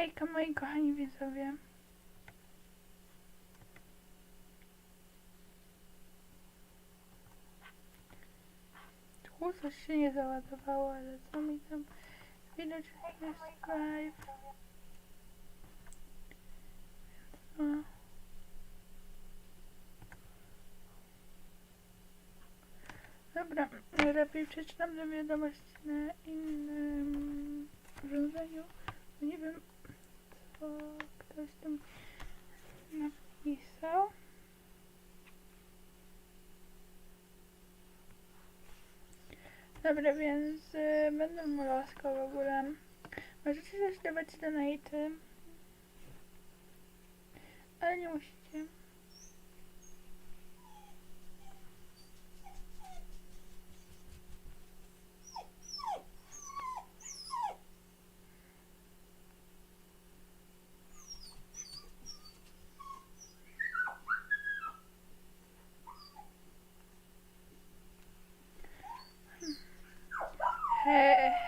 Hejka moi kochani widzowie. Tu coś się nie załadowało, ale co mi tam widać jest live. Więc no. Dobra, lepiej przeczytam tę wiadomość na innym urządzeniu. Nie wiem, co ktoś tam napisał. Dobra, więc y, będę moloską w ogóle. Możecie też dawać donaty. Ale nie musicie.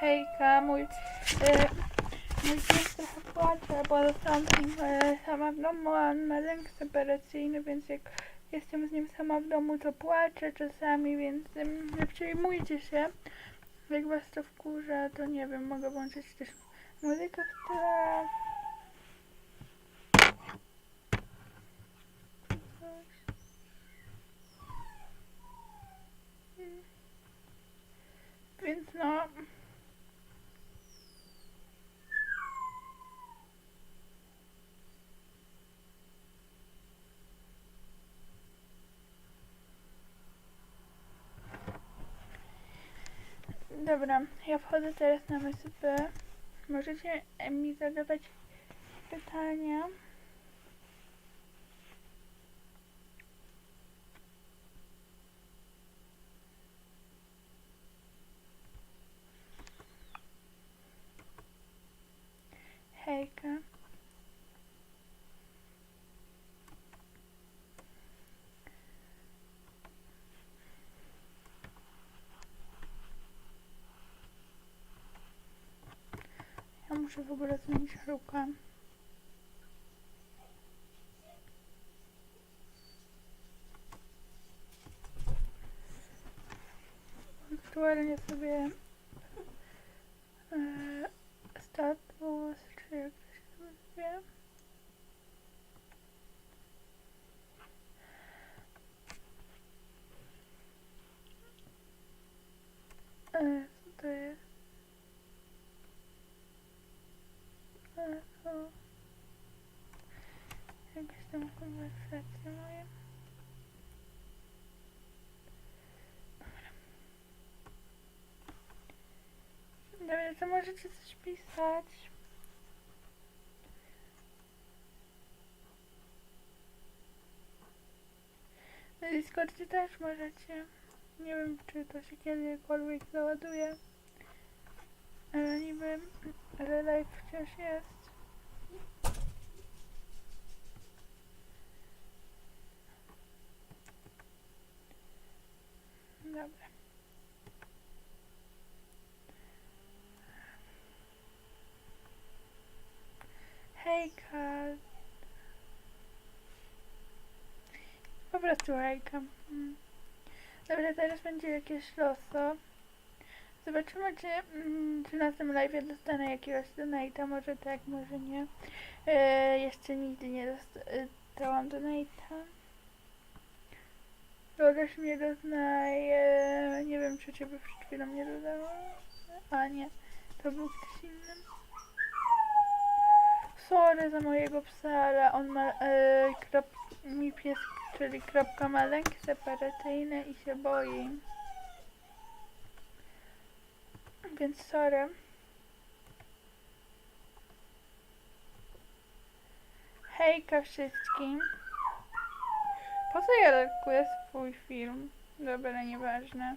Hejka, mój, e, mój pies trochę płacze, bo zostałam z nim e, sama w domu, a on ma lęk separacyjny, więc jak jestem z nim sama w domu, to płaczę czasami, więc em, nie przejmujcie się. Jak was to wkurza, to nie wiem, mogę włączyć też muzykę w tle. Coś. Mm. Więc no. Dobra, ja wchodzę teraz na MSP. Możecie mi zadawać pytania. Hejka. Ja muszę w ogóle zmienić rukę. Aktualnie sobie e, status, czy jak to się nazywa? E, co to jest? E, o. Jakieś tam konwersacje moje. Dobra, to możecie coś pisać. Na Discordzie też możecie. Nie wiem, czy to się kiedykolwiek załaduje. Ale niby, ale live wciąż jest. Dobra. Hejka. Po prostu hejka. Mm. Dobra, teraz będzie jakieś loso. Zobaczymy, czy, mm, czy na tym live dostanę jakiegoś donate'a. Może tak, może nie. E, jeszcze nigdy nie dostałam donate'a. Dodasz mnie doznaje. Nie wiem, czy ciebie przed chwilą nie dodałam. A nie, to był ktoś inny. Sorry za mojego psa, ale on ma e, krop, mi pies, czyli kropka ma lęk separacyjny i się boi. Więc sorry. Hejka wszystkim. Po co ja lekuję swój film? Dobra, nieważne.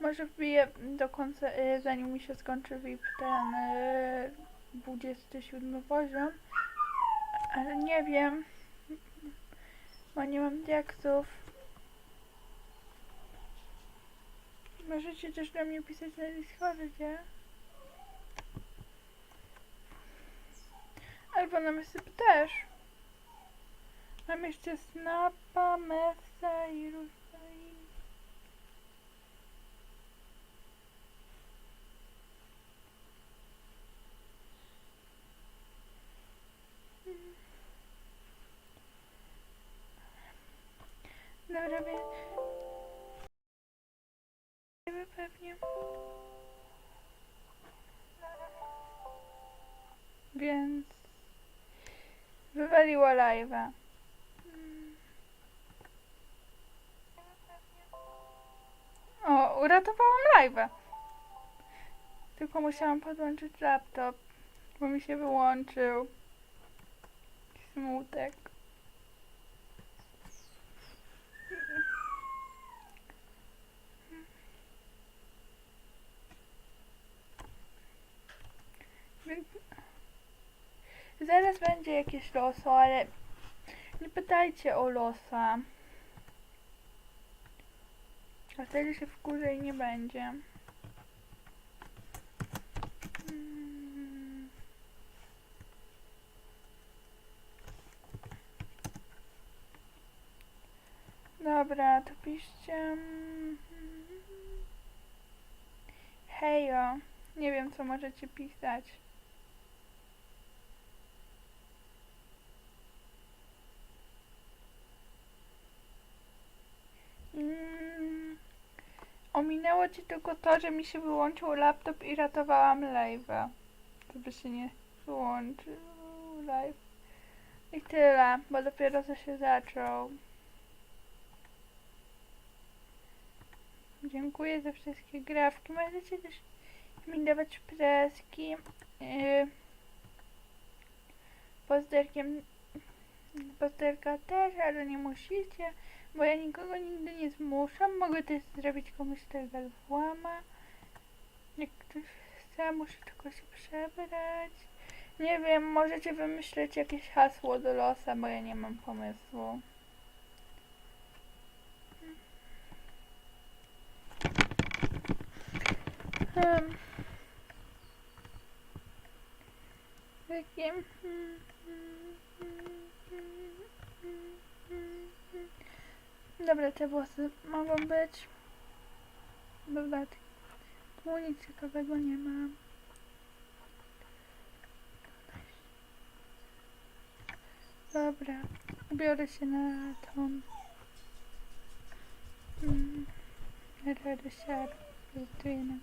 Może wbiję do końca, y, zanim mi się skończy VIP ten y, 27 poziom. Ale nie wiem. Bo nie mam diaksów. Możecie też do mnie pisać na Discordzie. Albo na Mississippi też. Mam jeszcze Snapa, Mesa i Rusain. Wywaliło live'a. O, uratowałam live'a. Tylko musiałam podłączyć laptop, bo mi się wyłączył. Smutek. Więc zaraz będzie jakieś loso, ale nie pytajcie o losa. A wtedy się wkurzę i nie będzie. Mm. Dobra, to piszcie. mm, Hejo. Nie wiem, co możecie pisać. Ominęło ci tylko to, że mi się wyłączył laptop i ratowałam live'a. Żeby się nie wyłączył live. I tyle, bo dopiero co się zaczął. Dziękuję za wszystkie grafki. Możecie też mi dawać preski. Yy, pozderkiem pozderka też, ale nie musicie, bo ja nikogo nigdy nie zmuszam. Mogę też zrobić komuś tego włama. Jak ktoś chce, musi tylko się przebrać. Nie wiem, możecie wymyśleć jakieś hasło do losa, bo ja nie mam pomysłu. Hmm. Takim. Dobra, te włosy mogą być. Dobra, tu nic ciekawego nie ma. Dobra, ubiorę się na tą. Mm, się na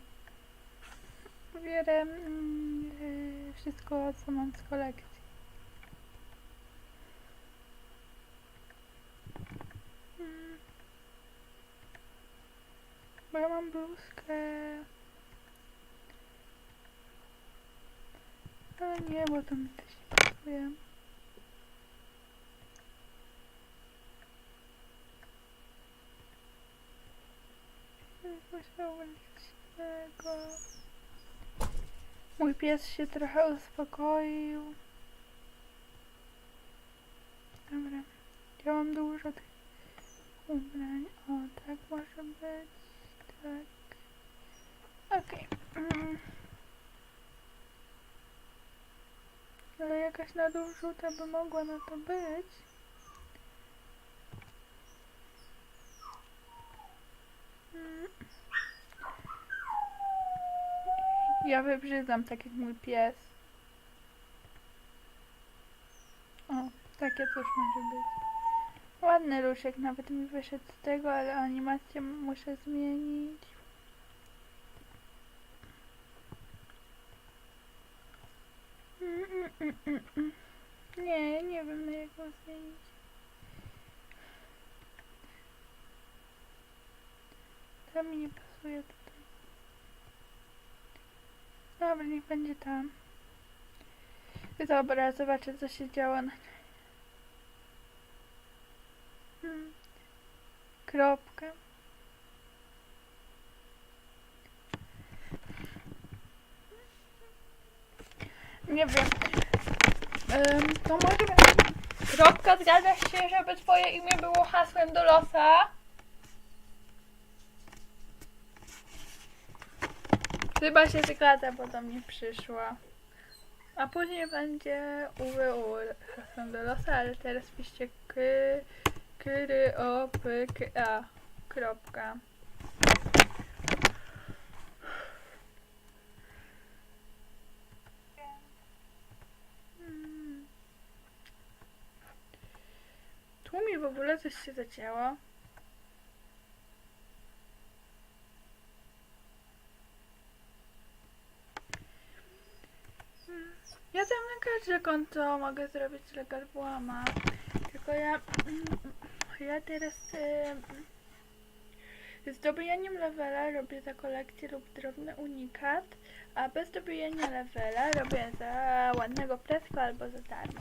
Biorę mm, y, wszystko, co mam z kolekcji. Bo ja mam bluzkę. Ale nie, bo to mi też nie pasuje. Mój pies się trochę uspokoił. Dobra. Ja mam dużo tych ubrań. O, tak może być. Tak. Okej. Mm. Ale jakaś na by mogła na to być. Mm. Ja wybrzydzam tak jak mój pies. O, takie coś może być. Ładny ruszek, nawet mi wyszedł z tego, ale animację muszę zmienić. Mm, mm, mm. Nie, nie wiem na jaką zmienić. To mi nie pasuje tutaj. Dobra, niech będzie tam. Dobra, zobaczę co się działo na... Hmm. Kropka. Nie wiem. Ym, to może. Kropka, zgadzasz się, żeby twoje imię było hasłem do losa? Chyba się zgadza, bo do mnie przyszła. A później będzie UWU hasłem do losa, ale teraz piszcie k, k, r, o, p, k, a. Kropka. Mm. Tu mi w ogóle coś się zacięło. Ja tam na każde konto mogę zrobić legal włama. Tylko ja... mm, Ja teraz... y, Z dobijaniem levela robię za kolekcję lub drobny unikat, a bez dobijania levela robię za ładnego pleska albo za darmo.